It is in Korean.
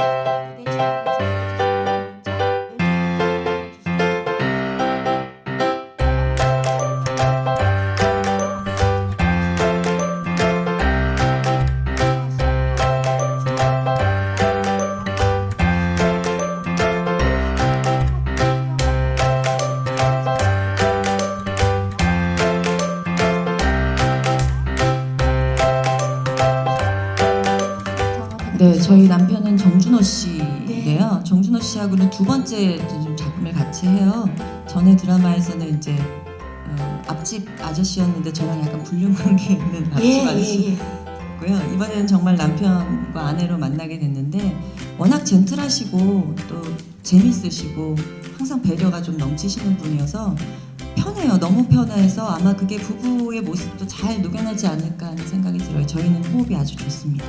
you 네, 저희 남편은 정준호 씨인데요. 정준호 씨하고는 두 번째 좀 작품을 같이 해요. 전에 드라마에서는 이제 어, 앞집 아저씨였는데 저랑 약간 불륜 관계 있는 앞집 예, 아저씨. 예, 예. 고요. 이번에는 정말 남편과 아내로 만나게 됐는데 워낙 젠틀하시고 또 재밌으시고 항상 배려가 좀 넘치시는 분이어서 편해요. 너무 편해서 아마 그게 부부의 모습도 잘 녹여내지 않을까 하는 생각이 들어요. 저희는 호흡이 아주 좋습니다.